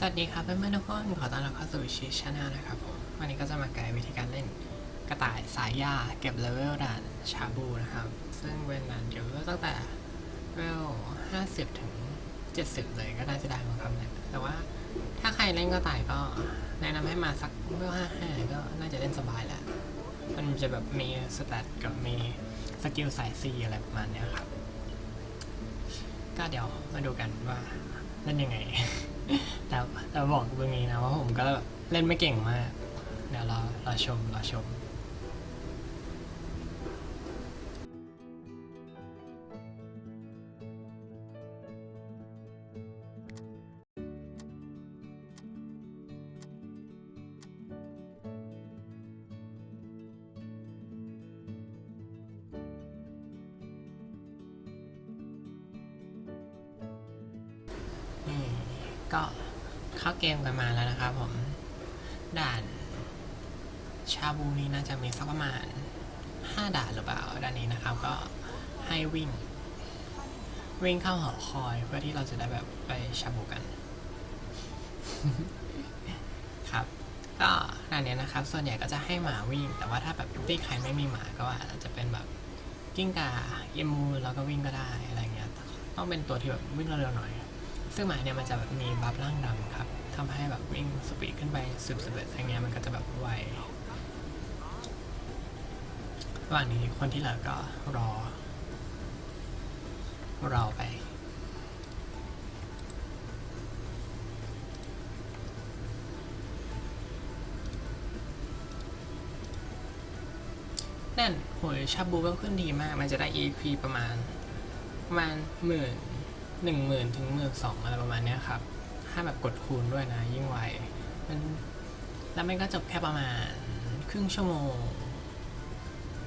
สวัสดีครับเพื่อนๆทุกคนขอต้อนรับเข้าสู่ชิชแนลนะครับผมวันนี้ก็จะมาไกด์วิธีการเล่นกระต่ายสายยาเก็บเลเวลด่านชาบูนะครับ ซึ่งเป็นด่านเก็บเลเวลตั้งแต่เลเวล50 ถึง 70 เลยก็น่าจะได้มั้งครับเลยแต่ว่าถ้าใครเล่นกระต่ายก็แนะนำให้มาสักเลเวล55 ก็น่าจะเล่นสบายแหละมันจะแบบมีสแตทกับมีสกิลสายซีอะไรประมาณนี้ครับ ก็เดี๋ยวมาดูกันว่าเล่นยังไง แต่แต่บอกตรงนี้นะว่าผมก็แบบเล่นไม่เก่งมาก เดี๋ยวรอรอชมรอชม ก็เข้าเกมกันมาแล้วนะครับผม ด่านชาบูนี้น่าจะมีสักประมาณ 5 ด่านหรือเปล่าด่านนี้นะครับ ก็ให้วิ่ง วิ่งเข้าหอคอยเพื่อที่เราจะได้แบบไปชาบูกัน ครับ ก็ด่านนี้นะครับ ส่วนใหญ่ก็จะให้หมาวิ่ง แต่ว่าถ้าแบบที่ใครไม่มีหมาก็อาจจะเป็นแบบกิ้งก่าเยมูแล้วก็วิ่งก็ได้อะไรเงี้ย ต้องเป็นตัวที่แบบวิ่งเร็วๆหน่อย ซึ่งหมาเนี่ยมันจะแบบมีบัฟร่างดำครับทำให้แบบวิ่งสปีดขึ้นไปสิบสิบเอ็ดอย่างเงี้ยมันก็จะแบบไวระหว่างนี้คนที่เหลือก็รอ รอไปนั่นโหยชาบูก็ขึ้นดีมาก มันจะได้ EP ประมาณ ประมาณหมื่น หนึ่งหมื่นถึงหมื่นสองอะไรประมาณเนี้ยครับ ถ้าแบบกดคูณด้วยนะ ยิ่งไวมันแล้วมันก็จบแค่ประมาณครึ่งชั่วโมง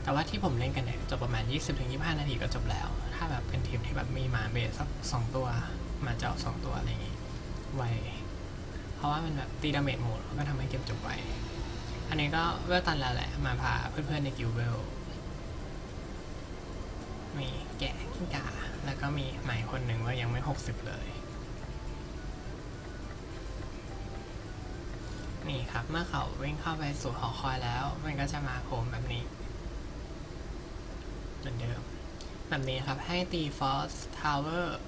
แต่ว่าที่ผมเล่นกันเนี่ยจบประมาณ 20ถึง25 นาทีก็จบแล้ว ถ้าแบบเป็นทีมที่แบบมีหมาเบสสักสองตัวมาเจ้าสองตัวอะไรอย่างงี้ไวเพราะว่ามันแบบตีดาเมจหมดก็ทำให้เกมจบไว อันนี้ก็เวลตันแล้วแหละ มาพาเพื่อนๆในกิลด์เวลมีแกะกิ้งก่า แล้วก็มีหมายคนหนึ่งว่ายังไม่หกสิบเลย นี่ครับเมื่อเขาวิ่งเข้าไปสู่หอคอยแล้ว มันก็จะมาโผล่แบบนี้เหมือนเดิม แบบนี้ครับให้ตีฟอสทาวเวอร์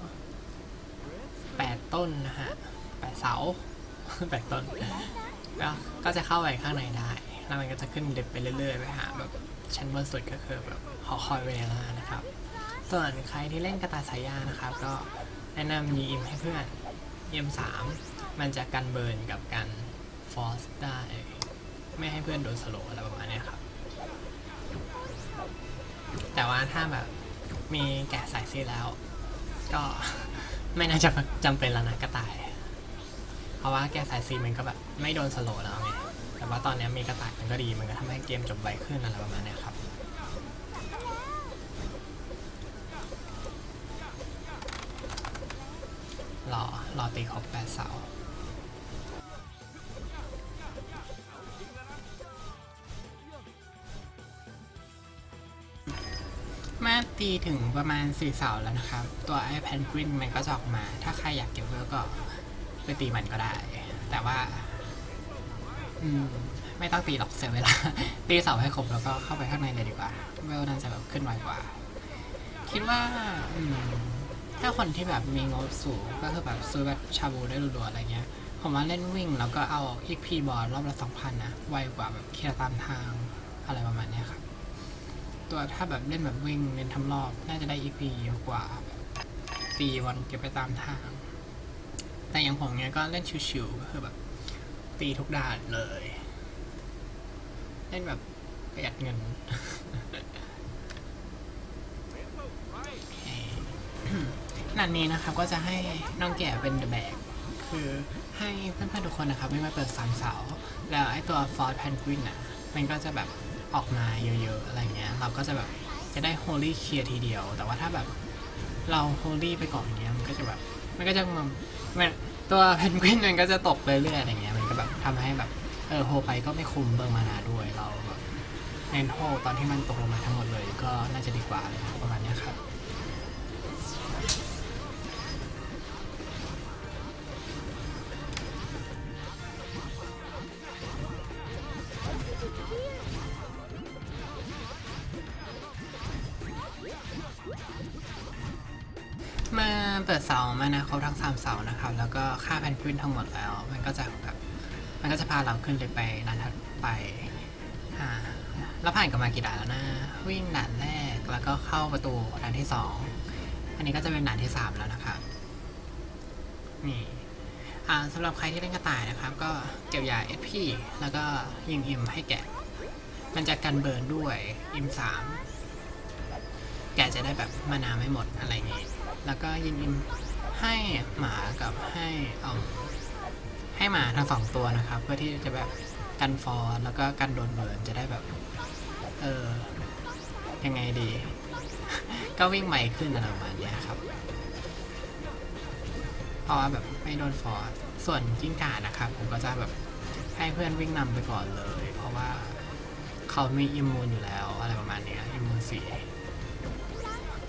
แปดต้นนะฮะแปดเสาแปดต้นก็ก็จะเข้าไปข้างในได้ แล้วมันก็จะขึ้นเด็บไปเรื่อยๆ ไปหาแบบชั้นบนสุดก็คือแบบหอคอยเวล่านะครับ ส่วนใครที่เล่นกระต่ายสายยานะครับ ก็แนะนำยีอิมให้เพื่อนยีอิมสามมันจะกันเบิร์นกับกันฟอสได้ ไม่ให้เพื่อนโดนสโลอะไรประมาณนี้ครับ แต่ว่าถ้าแบบมีแกะสายซีแล้ว ก็ไม่น่าจะจำเป็นแล้วนะกระต่าย เพราะว่าแกะสายซีมันก็แบบไม่โดนสโลแล้วไงแต่ว่าตอนนี้มีกระต่ายมันก็ดีมันก็ทำให้เกมจบไวขึ้นอะไรประมาณนี้ครับ อรอตีครบแปดเสาเมื่อตีถึงประมาณสี่เสาแล้วนะครับ ตัวไอ้แพนกวินมันก็จะออกมา ถ้าใครอยากเก็บเวลก็ไปตีมันก็ได้ แต่ว่า อืม ไม่ต้องตีหรอกเสียเวลา ตีเสาให้ครบแล้วก็เข้าไปข้างในเลยดีกว่า เวลน่าจะแบบขึ้นไวกว่า คิดว่า อืม ถ้าคนที่แบบมีงบสูงก็คือแบบซื้อแบบชาบูได้รัวๆอะไรเงี้ย ผมว่าเล่นวิ่งแล้วก็เอาอีกพีบอลรอบละสองพันนะไวกว่าแบบเคลียร์ตามทางอะไรประมาณเนี้ยครับ ตัวถ้าแบบเล่นแบบวิ่งเน้นทำรอบน่าจะได้อีพีเยอะกว่าตีวันเก็บไปตามทาง แต่อย่างผมเนี้ยก็เล่นชิวๆก็คือแบบ ตีทุกด่านเลย เล่นแบบประหยัดเงินโอเค นัดนี้นะครับก็จะให้น้องแก่เป็นเดอะแบกคือให้เพื่อนๆทุกคนนะครับ ไม่มาเปิดสามเสาแล้วไอ้ตัวฟอร์ดแพนกวินอะมันก็จะแบบออกมาเยอะๆอะไรเงี้ย เราก็จะแบบจะได้โฮลี่เคลียร์ทีเดียว แต่ว่าถ้าแบบเราโฮลี่ไปก่อนเนี้ยมันก็จะแบบมันก็จะมันตัวแพนกวินมันก็จะตกไปเรื่อยๆอะไรเงี้ยมันก็แบบทำให้แบบเออโฮไปก็ไม่คุมเบิร์มานาด้วยเราแบบเน้นโฮตอนที่มันตกลงมาทั้งหมดเลยก็น่าจะดีกว่าเลยครับประมาณนี้ครับามานะครบทั้งสามเสานะครับ แล้วก็ค่าแพนกวินทั้งหมดแล้ว มันก็จะแบบมันก็จะพาเราขึ้นไปด่านถัดไปอ่าแล้วผ่านกันมากี่ด่านแล้วนะ วิ่งด่านแรกแล้วก็เข้าประตูด่านที่สองอันนี้ก็จะเป็นด่านที่สามแล้วนะครับนี่อ่าสำหรับใครที่เล่นกระต่ายนะครับ ก็เก็บยา SP แล้วก็ยิงอิมให้แกะ มันจะกันเบิร์นด้วยอิมสามแกจะได้แบบมานาไม่หมดอะไรอย่างงี้แล้วก็ยิงอิม ให้หมากับให้เอให้หมาทั้งสองตัวนะครับ เพื่อที่จะแบบกันฟอร์แล้วก็กันโดนเบิร์นจะได้แบบ เออยังไงดี ก็วิ่งไวขึ้นอะไรประมาณเนี้ยครับ เพราะว่าแบบไม่โดนฟอร์สส่วนกิ้งก่านะครับ ผมก็จะแบบให้เพื่อนวิ่งนำไปก่อนเลย เพราะว่าเขามีอิมมูนอยู่แล้ว อะไรประมาณเนี้ยอิมมูนสี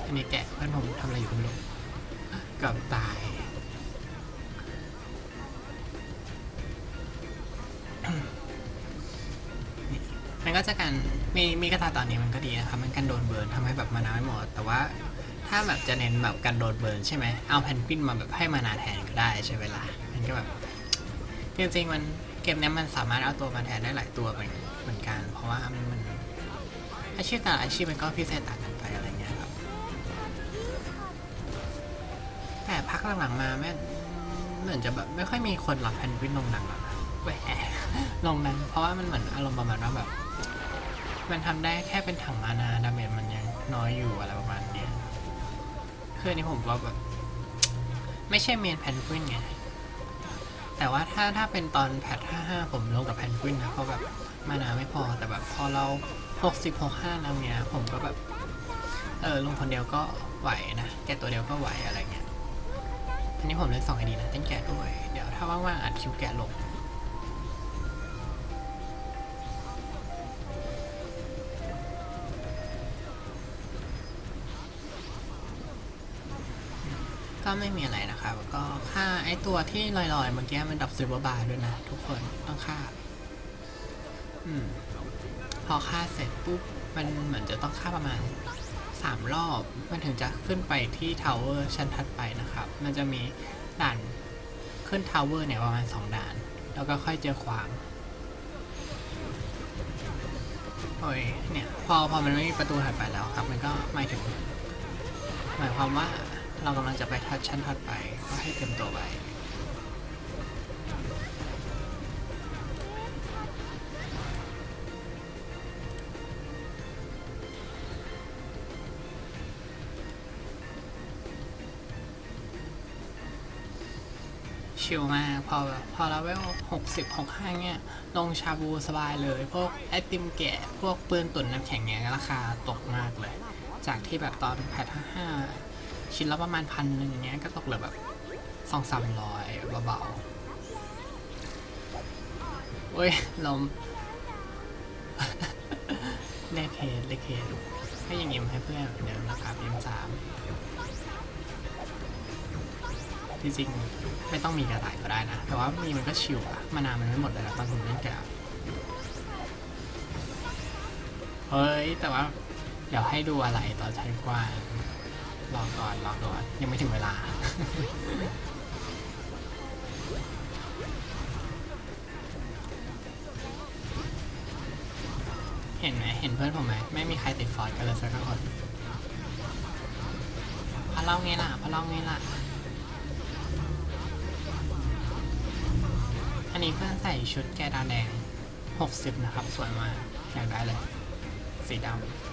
อันนี้แกะเพื่อนผมทำอะไรอยู่ไม่รู้ กือบตาย มันก็จะกันมีมีกระตาตอนนี้มันก็ดีนะครับ มันกันโดนเบิร์นทำให้แบบมานาไม่หมด แต่ว่าถ้าแบบจะเน้นแบบกันโดนเบิร์นใช่ไหมเอาแพนกวินมาแบบให้มานาแทนก็ได้ใช่เวลา มันก็แบบ จริงๆมันเกมเนี้มันสามารถเอาตัวมาแทนได้หลายตัวเหมือนเหมือนกัน เพราะว่ามันอาชีพแต่ละอาชีพมันก็พิเศษต่าง แต่พักหลังมาแม่เหมือนจะแบบไม่ค่อยมีคนรับแพนกวินลงหนังหรอกนะแหวลงหนังเพราะว่ามันเหมือนอารมณ์ประมาณว่าแบบ มันทำได้แค่เป็นถังมานาดาเมจมันยังน้อยอยู่อะไรประมาณเนี้ยคืออันนี้ผมว่าแบบ ไม่ใช่เมนแพนกวินไงแต่ว่าถ้าถ้าเป็นตอนแพท55ผมลงกับแพนกวินนะเพราะแบบมานาไม่พอแต่แบบพอเรา60 65แล้วเนี้ยผมก็แบบ เออลงคนเดียวก็ไหวนะแกตัวเดียวก็ไหวอะไรเง อันนี้ผมเลยส่องไอดีนะเต้นแกะด้วย เดี๋ยวถ้าว่างๆอัดคิวแกะลงก็ไม่มีอะไรนะครับ ก็ค่าไอตัวที่ลอยๆเมื่อกี้มันดับซิลเวอร์บาร์ด้วยนะ ทุกคนต้องค่าอืมพอค่าเสร็จปุ๊บ มันเหมือนจะต้องค่าประมาณ สามรอบ มันถึงจะขึ้นไปที่ทาวเวอร์ชั้นถัดไปนะครับ มันจะมีด่านขึ้นทาวเวอร์เนี่ยประมาณสองด่าน แล้วก็ค่อยเจอขวางโอ้ยเนี่ยพอพอมันไม่มีประตูถัดไปแล้วครับ มันก็หมายถึง หมายความว่าเรากำลังจะไปทัชชั้นถัดไปก็ให้เตรียมตัวไว้ ชิลมาก พอแบบพอเราเวลหกสิบหกห้าเนี่ย ลงชาบูสบายเลย พวกไอติมแกะ พวกปืนตุ๋นน้ำแข็งเนี่ยราคาตกมากเลย จากที่แบบตอนแพทห้าชิ้นละประมาณพันหนึ่งเนี้ยก็ตกเหลือแบบสองสามร้อยเบาๆเว้ยลมเลขเคสเลขเคสให้ยังยิ้มให้เพื่อนเหมือนเดิมนะครับยิ้มสาม จริงๆไม่ต้องมีกระต่ายก็ได้นะ แต่ว่ามีมันก็ชิวอะมานามันไม่หมดเลยนะตอนผมเล่นแกเฮ้ย แต่ว่า เดี๋ยวให้ดูอะไรตอนใช้กว้างรอก่อนรอก่อน ยังไม่ถึงเวลา เห็นไหมเห็นเพื่อนผมไหม ไม่มีใครติดฟอร์ดกันเลยสักคนพอเล่าไงล่ะพอเล่าไงล่ะ นี้เพื่อนใส่ชุดแกดาแดง 60 นะครับ สวยมาก อยากได้เลย สีดำ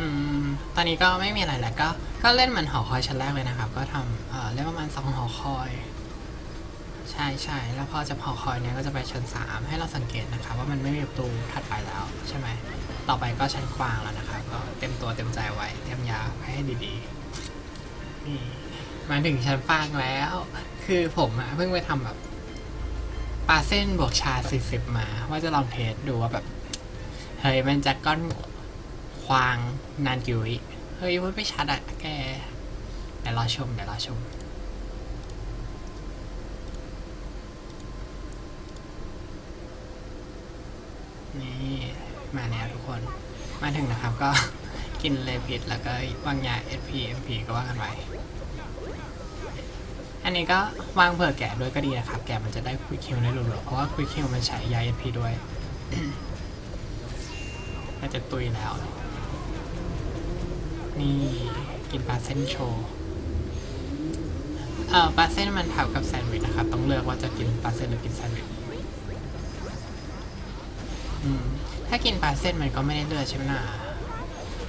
อืมตอนนี้ก็ไม่มีอะไรแล้วก็ก็เล่นเหมือนหอคอยชั้นแรกเลยนะครับ ก็ทำเอ่อเล่นประมาณสองหอคอย ใช่ใช่แล้วพอจะหอคอยเนี้ยก็จะไปชั้นสามให้เราสังเกตนะครับ ว่ามันไม่มีประตูถัดไปแล้วใช่ไหมต่อไปก็ชั้นกว้างแล้วนะครับ ก็เต็มตัวเต็มใจไว้เตรียมยาไว้ให้ดีๆนี่มาถึงชั้นฟางแล้ว คือผมอะเพิ่งไปทำแบบปลาเส้นบวกชา 40 มา ว่าจะลองเทสดูว่าแบบ เฮ้ย มันจะก้อน ควางนานกี่วิเฮ้ยพูดไม่ชัดอะแกเดี๋ยวรอชมเดี๋ยวรอชมนี่มาแล้วทุกคนมาถึงนะครับก็กินเลพิดแล้วก็วางยา SP MP ก็ว่ากันไปอันนี้ก็วางเผื่อแกะด้วยก็ดีนะครับ แกะมันจะได้คุยคิวได้รัวๆเพราะว่าคุยคิวมันใช้ยา SP ด้วยน่าจะตุยแล้ว นี่ กินปลาเส้นโชว์เอ่อปลาเส้นมันทับกับแซนด์วิชนะครับต้องเลือกว่าจะกินปลาเส้นหรือกินแซนด์วิชอืมถ้ากินปลาเส้นมันก็ไม่ได้เลือดใช่ไหมล่ะ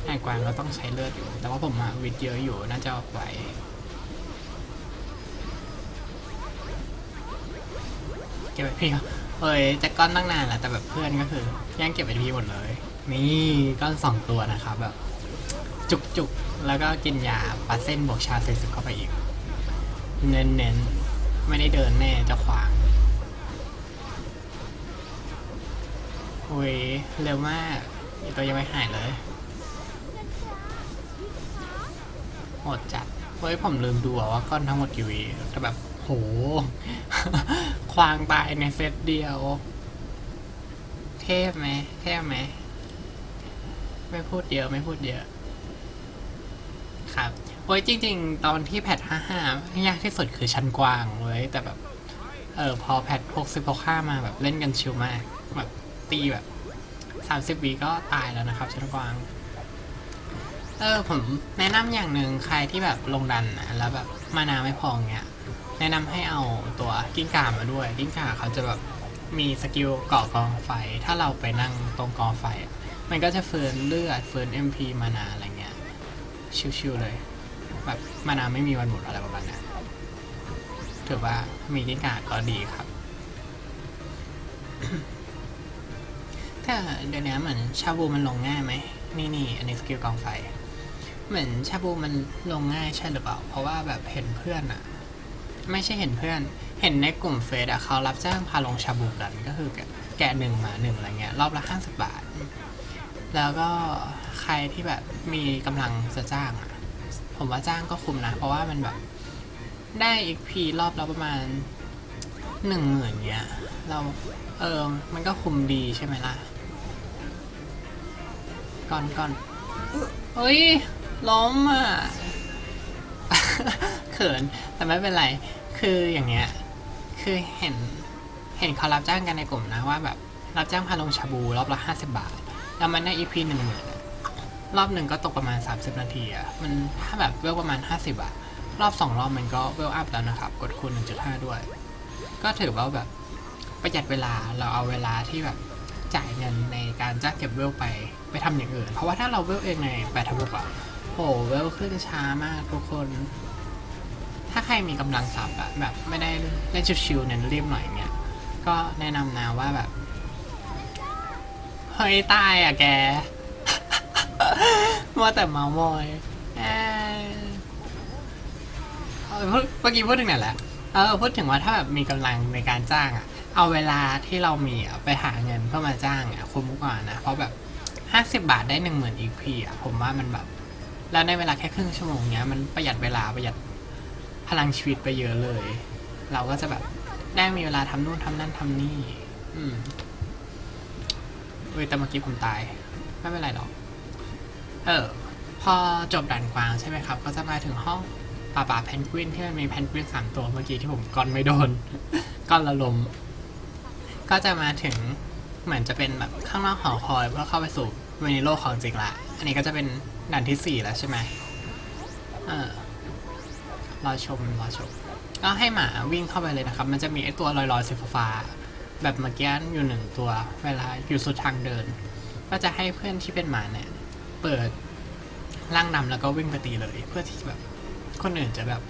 ไอ้กวางก็ต้องใช้เลือดอยู่ แต่ว่าผมอะวิตเยอะอยู่น่าจะไหวเก็บไว้พี่เขาเอ้ยจะก้อนตั้งนานแล้วแต่แบบเพื่อนก็คือแย่งเก็บไว้พี่หมดเลย นี่ก้อนสองตัวนะครับแบบ จุกจุกๆแล้วก็กินยาปลาเส้นบวกชาเซซึเข้าไปอีก เน้นเน้นๆไม่ได้เดินแน่จะขวางโอ้ยเร็วมากตัวยังไม่หายเลยโหดจัดเฮ้ยผมลืมดูว่าก้อนทั้งหมดกี่วีแต่แบบโห ควางตายในเซตเดียว เทพไหมเทพไหม ไม่พูดเยอะ ไม่พูดเยอะ ครับโอ้ยจริง ๆ ตอนที่แพท55ยากที่สุดคือชั้นกว้างเว้ยแต่แบบเออพอแพท60 65มาแบบเล่นกันชิลมาก แบบตีแบบ30วิก็ตายแล้วนะครับชั้นกว้าง เออผมแนะนำอย่างหนึ่งใครที่แบบลงดันนะแล้วแบบมานาไม่พอเงี้ยแนะนำให้เอาตัวกิ้งก่ามาด้วย กิ้งก่าเขาจะแบบมีสกิลเกาะกองไฟ ถ้าเราไปนั่งตรงกองไฟ มันก็จะเฟิร์นเลือดเฟิร์น MP มานาอะไร ชิวๆเลย แบบมานาไม่มีวันหมดอะไรประมาณนั้นถือว่ามีกิ้งก่าก็ดีครับ ถ้าเดี๋ยวนี้เหมือนชาบูมันลงง่ายไหม นี่นี่อันนี้สกิลกองไฟ เหมือนชาบูมันลงง่ายใช่หรือเปล่า เพราะว่าแบบเห็นเพื่อนอะไม่ใช่เห็นเพื่อน เห็นในกลุ่มเฟซอะเขารับจ้างพาลงชาบูกันก็คือแกะหนึ่งมาหนึ่งอะไรเงี้ยรอบละห้าสิบบาท แล้วก็ ใครที่แบบมีกำลังจะจ้างอะผมว่าจ้างก็คุ้มนะ เพราะว่ามันแบบได้อีกพีรอบละประมาณหนึ่งหมื่นเงี้ย เราเออมันก็คุมดีใช่ไหมล่ะก่อนก่อนเฮ้ยล้มอะเขินแต่ไม่เป็นไร คืออย่างเงี้ย คือเห็นเห็นเขารับจ้างกันในกลุ่มนะว่าแบบรับจ้างพาลงชาบูรอบละห้าสิบาท แล้วมันได้อีพีหนึ่งหมื่น รอบหนึ่งก็ตกประมาณ 30 นาทีอะมันถ้าแบบเวลประมาณ 50อะรอบสองรอบมันก็เวลอัพแล้วนะครับ กดคูณ 1.5 ด้วย ก็ถือว่าแบบประหยัดเวลาเราเอาเวลาที่แบบจ่ายเงินในการจ้างเก็บเวลไปไปทำอย่างอื่น เพราะว่าถ้าเราเวลเองในแปดทบหกอะโหเวลขึ้นช้ามากทุกคน ถ้าใครมีกำลังทรัพย์อะแบบไม่ได้เล่นชิวๆเน้นรีบหน่อยเงี้ยก็แนะนำนะว่าแบบเฮ้ยตายอะแก มัวแต่เมามอยเอ้ยเออพูดเมื่อกี้พูดถึงไหนแหละเออพูดถึงว่าถ้าแบบมีกำลังในการจ้างอะเอาเวลาที่เรามีอะไปหาเงินเพื่อมาจ้างอะคุ้มกว่านะ เพราะแบบห้าสิบาทได้หนึ่งหมื่นอีกพีอะผมว่ามันแบบ แล้วในเวลาแค่ครึ่งชั่วโมงเนี้ยมันประหยัดเวลาประหยัดพลังชีวิตไปเยอะเลย เราก็จะแบบได้มีเวลาทำนู่นทำนั่นทำนี่ อืมเว้ยแต่เมื่อกี้ผมตาย ไม่เป็นไรหรอก เออพอจบด่านกวางใช่ไหมครับ ก็จะมาถึงห้องป่าป่าแพนกวินที่มันมีแพนกวินสามตัวเมื่อกี้ที่ผมก้อนไม่โดน ก้อนละลม ก็จะมาถึงเหมือนจะเป็นแบบข้างนอกหอคอยเพื่อเข้าไปสู่เวนิโลของจริงละ อันนี้ก็จะเป็นด่านที่สี่แล้วใช่ไหมเออรอชมรอชม ก็ให้หมาวิ่งเข้าไปเลยนะครับ มันจะมีไอตัวลอยๆสีฟ้าแบบเมื่อกี้อยู่หนึ่งตัว เวลาอยู่สุดทางเดิน ก็จะให้เพื่อนที่เป็นหมาเนี่ย เปิดร่างดำแล้วก็วิ่งไปตีเลย เพื่อที่แบบคนอื่นจะแบบ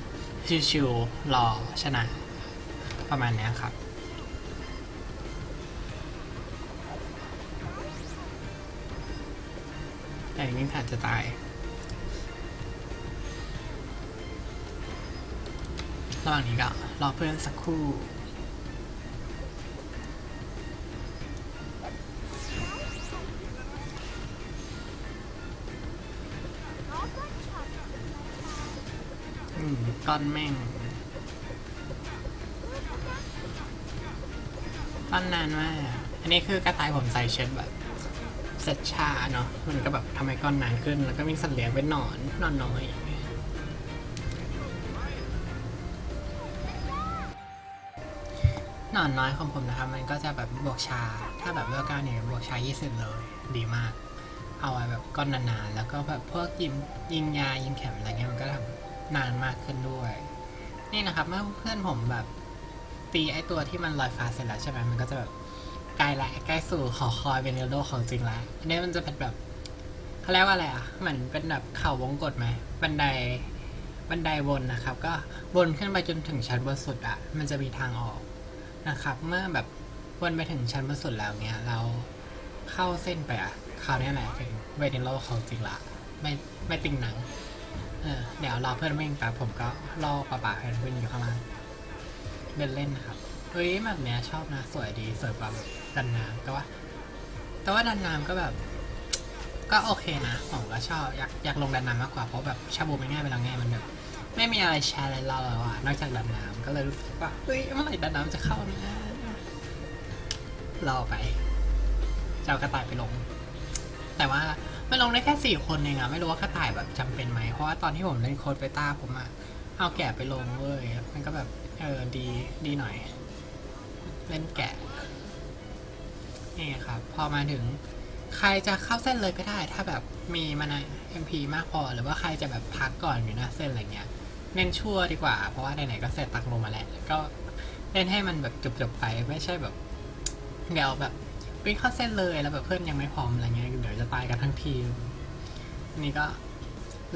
ชิวๆรอชนะ ประมาณนี้ครับแต่วิ่งผ่าจะตาย ระหว่างนี้ก็รอเพื่อนสักครู่ ก้อนแม่งก้อนนานมากอันนี้คือกระต่ายผมใส่เชิ้ตแบบเซตชาเนาะ มันก็แบบทำให้ก้อนนานขึ้น แล้วก็มีสัตว์เลี้ยงเป็นหนอนนอนน้อยหนอนน้อยของผมนะครับมันก็จะแบบบวกชา ถ้าแบบเลือกก้าเนี่ยบวกชา 20 เลย ดีมาก เอาไว้แบบก้อนนานๆ แล้วก็แบบพวกยิงยิงยายิงเข็มอะไรเงี้ยมันก็ทำ นานมากขึ้นด้วย นี่นะครับ เมื่อเพื่อนผมแบบตีไอตัวที่มันลอยฟ้าเสร็จแล้วใช่ไหมมันก็จะแบบใกล้ละใกล้สู่หอคอยเวเนโดของจริงล้วอันนี้มันจะเป็นแบบเขาเรียกว่าอะไรอะเหมือนเป็นแบบเขาวงกตไหมบันไดบันไดวนนะครับ ก็วนขึ้นไปจนถึงชั้นบนสุดอะ มันจะมีทางออกนะครับ เมื่อแบบวนไปถึงชั้นบนสุดแล้วเนี้ยเราเข้าเส้นไปอะคราวนี้แหละถึงเวเนโดของจริงละไม่ไม่ติงหนัง เออเดี๋ยวรอเพื่อนวิ่งแป๊บผมก็รอป่าป่าๆให้เพื่อนอยู่ข้างล่างเดินเล่นนะครับเฮ้ยแบบเนี้ยชอบนะ สวยดีสวยกว่าแบบดันน้ำแต่ว่า แต่ว่าดันน้ำก็แบบ ก็โอเคนะ ผมก็ชอบอยากอยากลงดันน้ำมากกว่าเพราะแบบชาบูมันง่ายไปแล้วไงมันแบบไม่มีอะไรแชร์อะไรเราแล้วอะนอกจากดันน้ำก็เลยรู้สึกว่าเฮ้ยเมื่อไหร่ดันน้ำจะเข้านะรอไปจะเอากระต่ายไปลง แต่ว่า มันลงได้แค่สี่คนเองอะไม่รู้ว่ากระต่ายแบบจำเป็นไหม เพราะว่าตอนที่ผมเล่นโค้ดเบต้าผมอะเอาแกะไปลงเว้ยมันก็แบบเออดีดีหน่อย เล่นแกะนี่ครับ พอมาถึงใครจะเข้าเส้นเลยก็ได้ ถ้าแบบมีมาใน MP มากพอ หรือว่าใครจะแบบพักก่อนอยู่หน้าเส้นอะไรเงี้ย เน้นชั่วดีกว่า เพราะว่าไหนๆก็เสร็จตักลงมาแล้วก็เล่นให้มันแบบจบๆไปไม่ใช่แบบเดี๋ยวแบบ วิ่งเข้าเส้นเลยแล้วแบบเพื่อนยังไม่พร้อมอะไรเงี้ยเดี๋ยวจะตายกันทั้งทีม นี่ก็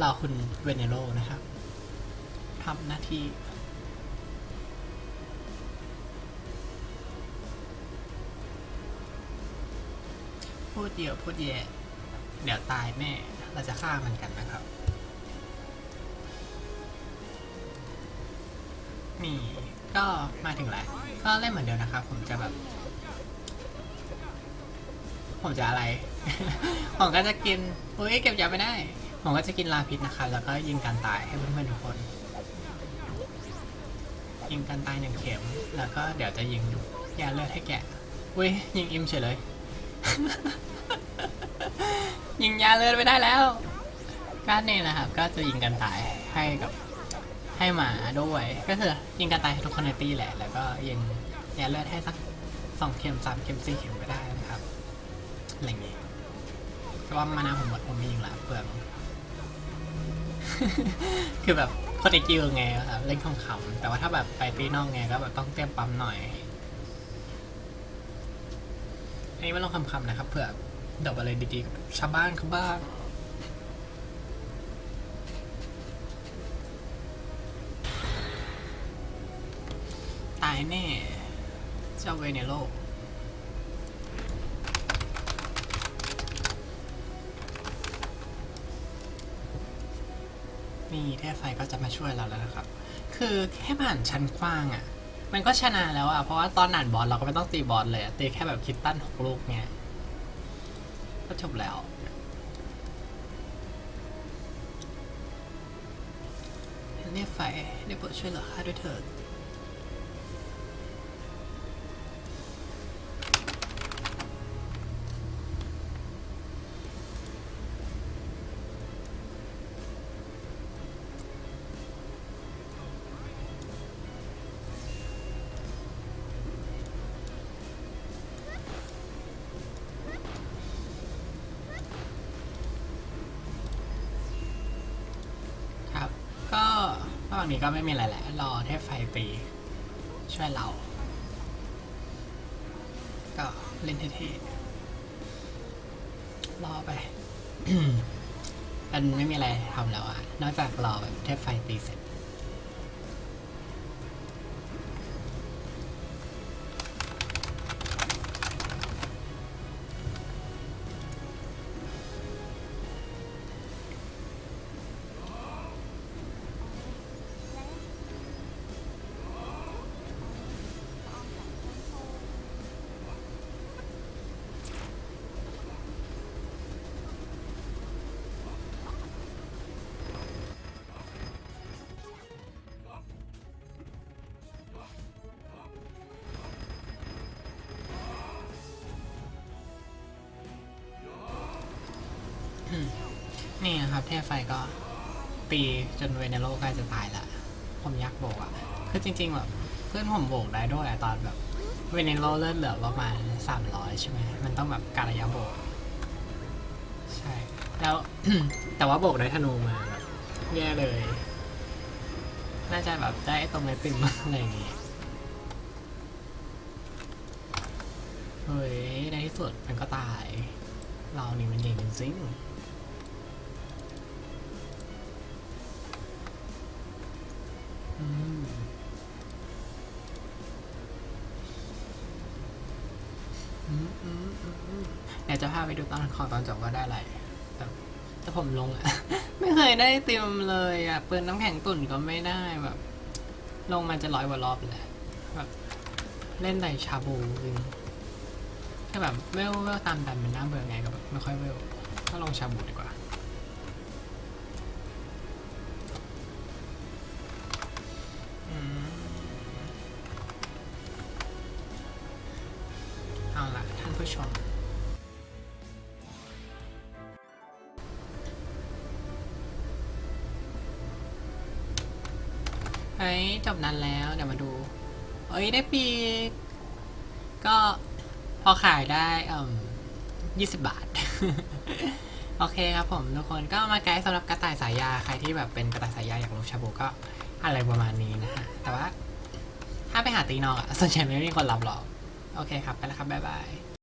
รอคุณเวเนโรนะครับทำหน้าที่พูดเยอะพูดแย่เดี๋ยวตายแน่เราจะฆ่ามันกันนะครับ นี่ก็มาถึงแล้ว ก็เล่นเหมือนเดิมนะครับ ผมจะแบบ ผมจะอะไร ผมก็จะกินเฮ้ยเก็บยาไม่ได้ ผมก็จะกินลาพิษนะครับแล้วก็ยิงกันตายให้เพื่อนๆทุกคน ยิงกันตายหนึ่งเข็ม แล้วก็เดี๋ยวจะยิงยาเลือดให้แกะอุ้ยยิงอิมเฉยเลย ยิงยาเลือดไม่ได้แล้วก็นี่นะครับ ก็จะยิงกันตายให้กับให้หมาด้วย ก็คือยิงกันตายให้ทุกคนในตีแหละ แล้วก็ยิงยาเลือดให้สักสองเข็มสามเข็มสี่เข็มก็ได้นะ อะไรอย่างงี้แต่ว่ามานาผมหมดผมไม่ยิงละเปลือง คือแบบโคตรกิลไงครับเล่นขำแต่ว่าถ้าแบบไปตีนอกไงก็แบบต้องเตรียมปั๊มหน่อยอันนี้ไม่ลองคำๆนะครับเผื่อเดอกอะไรดีๆกับชาวบ้านเขาบ้างตายแน่ เจ้าเวเนโร นี่เทพไฟก็จะมาช่วยเราแล้วนะครับ คือแค่ผ่านชั้นกว้างอะ่ะ มันก็ชนะแล้วอะ่ะ เพราะว่าตอนหนานบอลเราก็ไม่ต้องตีบอลเลยตีแค่แบบคิดตั้นหกลูกเนี้ย ก็จบแล้ว เรียกไฟได้โปรดช่วยเหลือข้าด้วยเถิด ว่างนี้ก็ไม่มีอะไรแหละรอเทพไฟปี ช่วยเรา ก็เล่นเท่ๆรอไปมันไม่มีอะไรทำแล้วอะนอกจากรอแบบเทพไฟตีเสร็จ นี่นะครับเทพไฟก็ตีจนเวเนโรใกล้จะตายละผมยากโบกอะคือจริงๆแบบเพื่อนผมโบกได้ด้วยอะตอนแบบเวเนโรเลือดเหลือประมาณสามร้อยใช่ไหมมันต้องแบบการระยะโบก ใช่ แล้ว แต่ว่าโบกได้ธนูมาแบบแย่เลย น่าจะแบบได้ตรงไอติมอะไรอย่างงี้เฮ้ยในที่สุดมันก็ตาย เรานี่มันเก่งจริงๆ เดี๋ยวจะพาไปดูตอนขอตอนจบว่าได้อะไรแต่แต่ผมลงอะ ไม่เคยได้เตรียมเลยอะปืนน้ำแข็งตุ่นก็ไม่ได้แบบ ลงมาจะร้อยกว่ารอบเลยแบบเล่นแต่ชาบูจริงถ้าแบบเวลเวลตามดันมันน่าเบื่อไงก็แบบไม่ค่อยเวลก็ลองชาบูดีกว่า เฮ้ยจบนั้นแล้ว เดี๋ยวมาดูเอ้ยได้ปีกก็พอขายได้อืมยี่สิบบาท โอเคครับผมทุกคนก็มาไกด์สำหรับกระต่ายสายยาใครที่แบบเป็นกระต่ายสายยาอยากรู้ชาบูก็อะไรประมาณนี้นะฮะแต่ว่าถ้าไปหาตีนอกอะส่วนใหญ่ไม่มีคนรับหรอก โอเคครับ ไปแล้วครับ บ๊ายบาย